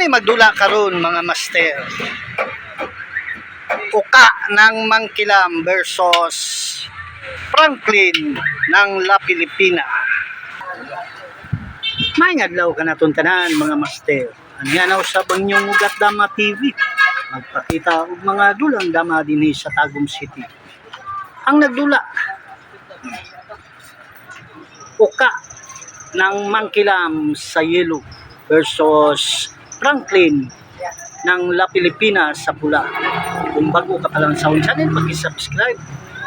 ni magdula karon mga master. Uka ng Mangkilam versus Franklin ng La Pilipina. May ngadlaw ka na tanan mga master. Ano yan sa Bangyong Ugat Dama TV. Magpakita og mga dulang dama din sa Tagum City. Ang nagdula, uka ng Mangkilam sa Yelo versus Franklin ng La Pilipina sa Pula. Kung bago ka pa lang sa channel, mag-subscribe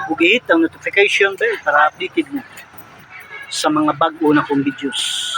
ug i-hit ang notification bell para updated mo sa mga bago na kong videos.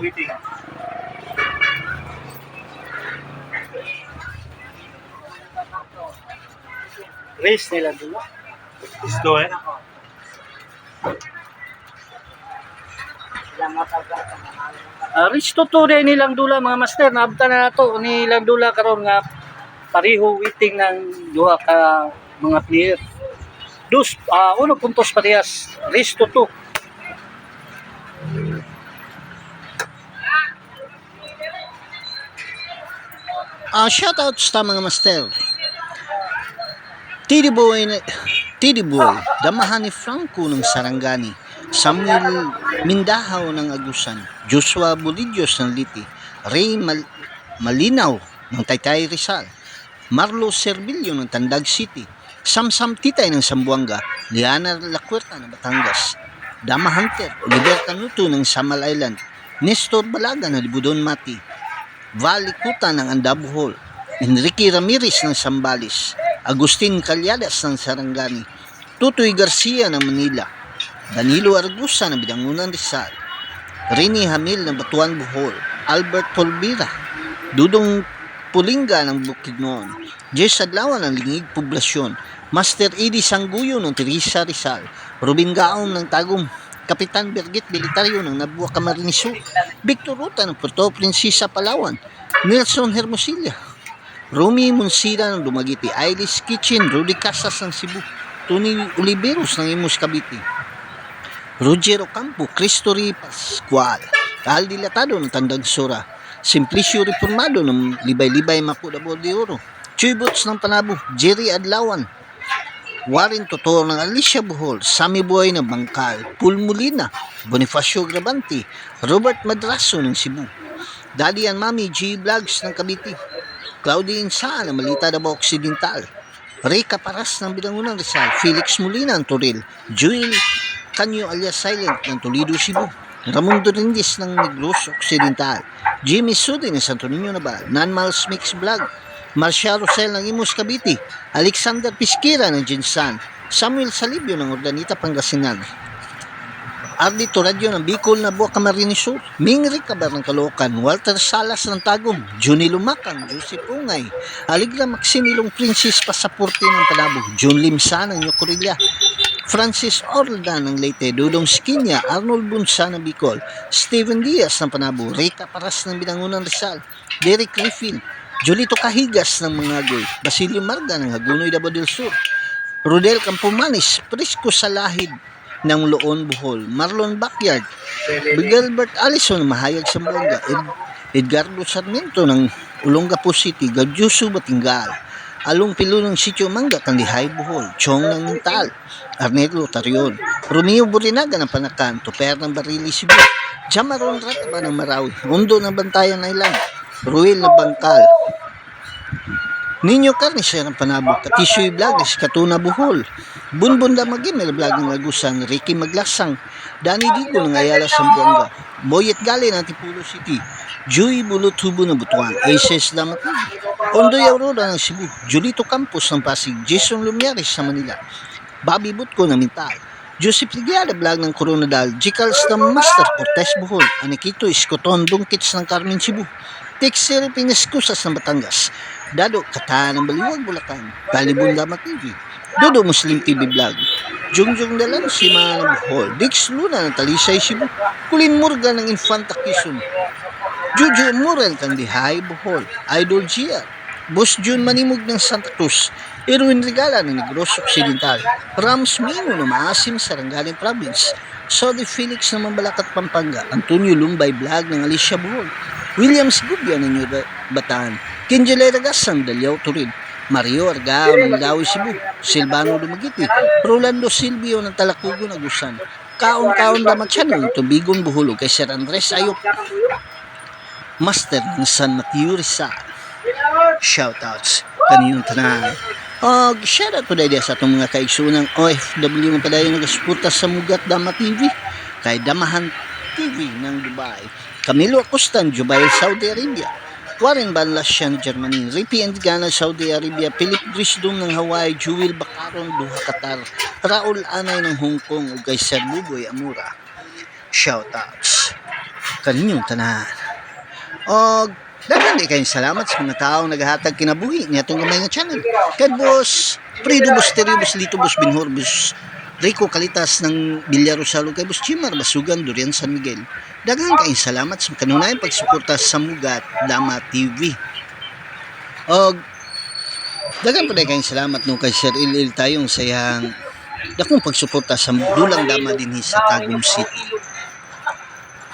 Waiting. Race nila dulu. Gusto eh. Uh, reach to to rin nilang dula mga master naabtan na nato nilang dula karon nga pareho waiting ng duha ka mga player dos uh, uno puntos parehas race to to Ah, shoutout sa mga master. Tidi Boy, Tidi Boy, damahan ni Franco ng Sarangani, Samuel Mindahaw ng Agusan, Joshua Bulidios ng Liti, Ray Mal- Malinaw ng Taytay Rizal, Marlo Servillo ng Tandag City, Samsam Titay ng Sambuanga, Liana Lacuerta ng Batangas, Dama Hunter, Oliver Canuto ng Samal Island, Nestor Balaga ng Libudon Mati, Valley Kuta ng Andabuhol, Enrique Ramirez ng Sambales, Agustin Calyadas ng Sarangani, Tutoy Garcia ng Manila, Danilo Argusa ng Bidangunan Rizal, Rini Hamil ng Batuan Bohol, Albert Tolbira, Dudong Pulinga ng Bukidnon, Jess Adlawan ng Lingig Poblasyon, Master Edie Sangguyo ng Teresa Rizal, Rubin Gaon ng Tagum, Kapitan Bergit Militaryo ng Nabua Camariniso, Victor Ruta ng Puerto Princesa Palawan, Nelson Hermosilla, Romy Monsira ng Dumagiti, Iris Kitchen, Rudy Casas ng Cebu, Tony Oliveros ng Imus Cavite, Roger Ocampo, Cristo Ri Pascual, Aldi Latado ng Tandang Sora, Simplicio Reformado ng Libay-Libay Mapudabo de Oro, Chuy Boots ng Panabo, Jerry Adlawan, Warren Totoo ng Alicia Bohol, Sammy Boy ng Bangkal, Paul Molina, Bonifacio Grabante, Robert Madraso ng Cebu, Daddy and Mami G Vlogs ng Cavite, Claudine Sa ng Malita Davao Occidental, Ray Caparas ng Bilangunan Rizal, Felix Molina ng Toril, Joel Canyo alias Silent ng Toledo, Cebu, Ramon Dorindis ng Negros Occidental, Jimmy Sudi ng Santo Niño Nabal, Nan Miles Mix Vlog, Marcia Rosel ng Imus Cavite, Alexander Pisquera ng Jinsan, Samuel Salibio ng Ordanita Pangasinan, Ardito Radio ng Bicol na Buwa Camarines Sur, Ming Ricabar ng Caloocan, Walter Salas ng Tagum, Johnny Lumakang, Joseph Ungay, Aligra Maximilong Princess Pasaporte ng Panabo, John Limsa ng Yokorilla, Francis Orda ng Leyte, Dudong Skinya, Arnold Bunsa ng Bicol, Steven Diaz ng Panabo, Rica Paras ng Binangunan Rizal, Derek Refill, Jolito Kahigas ng Mangagoy, Basilio Marga ng Hagunoy Davao del Sur, Rodel Campomanes, Prisco Salahid ng Loon Bohol, Marlon Backyard, Gilbert Allison Mahayag Sambuanga, Ed- Edgardo Sarmiento ng Olongapo City, Gadjuso Batingal, Along Pilo ng Sitio Mangga, Kandihay Bohol, Chong ng Nintal, Arnelo Tarion, Romeo Burinaga ng Panakan, Tuper ng Barili Cebu, Jamaron Rataba ng Marawi, Mundo ng Bantayan Island, Ruel ng Bangkal, Ninyo Carnicer ng Panabo, Katisyoy Vlogs, Katuna Bohol, Bunbun Damagimel Vlog ng Agusan, Ricky Maglasang, Danny Digo ng Ayala Sambuanga, Boyet Gali ng Tipulo City, Joey Bulutubo ng Butuan, Aces Damatug, Ondoy Aurora ng Cebu, Julito Campos ng Pasig, Jason Lumiares sa Manila, Bobby Butko ng Mintal, Joseph Ligiada vlog ng Coronadal, Jicals na Master Cortez Bohol, Anikito Iskoton Dungkits ng Carmen Cebu, Tixir Pinaskusas ng Batangas, Dado Kata ng Baliwag Bulacan, Talibon Dama TV, Dodo Muslim TV Vlog, Jungjung Dalan si Manang Bohol, Dix Luna ng Talisay Cebu, Kulin Murga ng Infanta Quezon, Juju Murel Kandihay Bohol, Idol Gia, Boss Jun Manimog ng Santa Cruz, Erwin Regala ng Negros Occidental, Rams Mino ng Maasim Sarangani Province, Sodi Felix ng Mambalacat Pampanga, Antonio Lumbay Vlog ng Alicia Bohol, Williams Gubia ng New Bataan, Kinjele Ragas ng Dalyaw Turin, Mario Argao ng Dawi Cebu, Silvano Dumagiti, Rolando Silvio ng Talakugo Agusan, Kaon-kaon naman siya ng Tubigon Buhulog kay Sir Andres Ayop, Master ng San Mateo Rizal. Shoutouts kaniyong tanan. Og shoutout po dahil sa itong mga kaigsunang OFW nga padayon nagasuporta sa Mugat Dama TV kay Damahan TV ng Dubai. Camilo Acostan, Dubai, Saudi Arabia. Warren Banlasyan, Germany. Rippy and Gana, Saudi Arabia. Philip Grisdom ng Hawaii. Jewel Bacaron, Doha, Qatar. Raul Anay ng Hong Kong ug kay Sir Buboy Amura. Shoutouts kaninyong tanan. Og Dagan di kayong salamat sa mga taong naghahatag kinabuhi niya itong gamay nga channel. Kay Boss Frido Boss Terry Boss Lito Boss Binhor Boss Rico Kalitas ng Villar Rosalo kay Boss Chimar Basugan Durian San Miguel. Dagan kayong salamat sa kanunayang pagsuporta sa Mugat Dama TV. Og dagan pa kayong salamat no kay Sir Ilil tayong sayang dakong pagsuporta sa Dulang Dama dinhi sa Tagum City.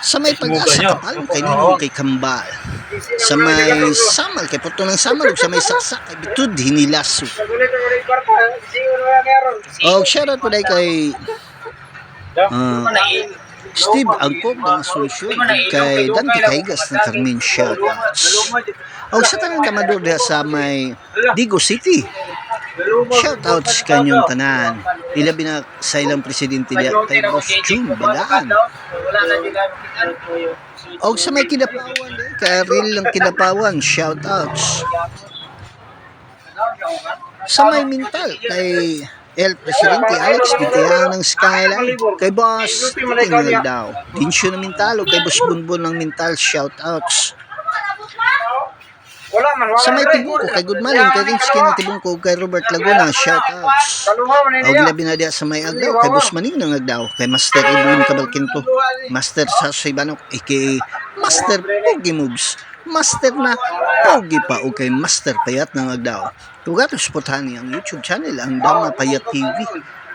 Sa may pag-asa kapal kay Ninong kay Kambal. Sa may samal kay Puto ng Samal sa may saksak kay Bitud hinilaso. Og shoutout po dahil kay ah, Steve Angkop ng solusyon kay Dante Kaigas ng Carmen Shoutouts. Og sa tanang kamador sa may Digo City. Shoutouts kanyong tanan. Ilabi na sa ilang presidente diya kay Boss June Bagaan. Og sa may kinapawan din, kay Real ng kinapawan, shoutouts. Sa may mental, kay El Presidente Alex Bitian ng Skyline, kay Boss Tingnan daw. Dinsyo ng mental, o kay Boss Bunbun ng mental, shoutouts. Wala man, wala Sa may rin. tibungko, kay Goodmanin, kay Rinsky ng tibungko, kay Robert Laguna, shoutouts. Na Og labi na diya sa may agdaw, kay Boss Maning ng agdaw, kay Master Ibon Cabalquinto, Master Sashay Banok, aka Master Pogi Moves, Master na Pogi pa, o kay Master Payat ng agdaw. Tugato suportahan niya ang YouTube channel, ang Dama Payat TV.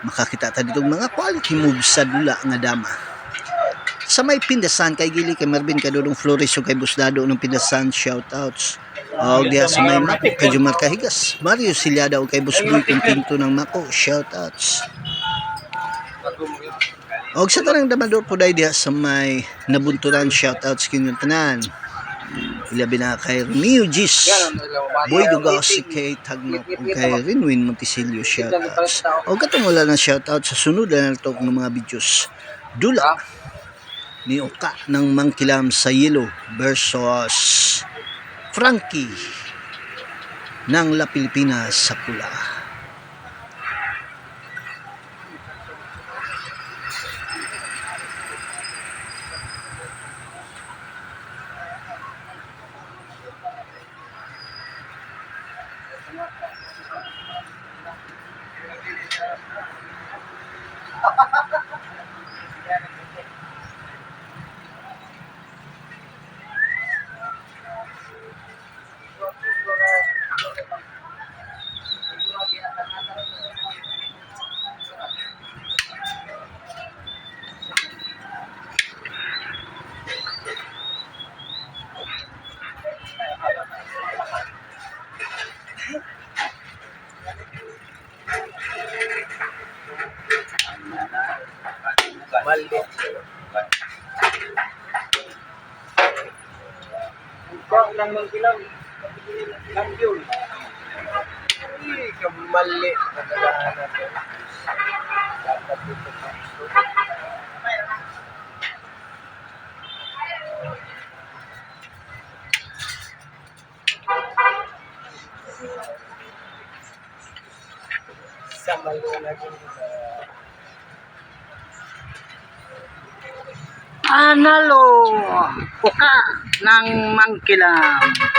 Makakita ta dito mga quality moves sa dula nga dama. Sa may pindasan kay Gili kay Marvin Kadudong Flores o kay Busdado ng pindasan shoutouts. O diya sa may Mako kay Jumar Kahigas, Mario Silyada o kay Busboy Pintinto ng Mako. Shoutouts. Og sa tanang damador po dahil diya sa may nabunturan shoutouts kinyong tanan. Ilabi na kay Romeo Gis, Boy Dugosi kay Tagnok o kay Rinwin Monticelio shoutouts. O katong wala na shoutout sa sunod na nato ng mga videos. Dula ni Oka ng Mangkilam sa Yellow versus Frankie ng La Pilipinas sa Pula. Maldi. Ikaw lang mangkilang. Lang yun. Ay, kamali. Sa malo na Analo. Puka ng mangkilam.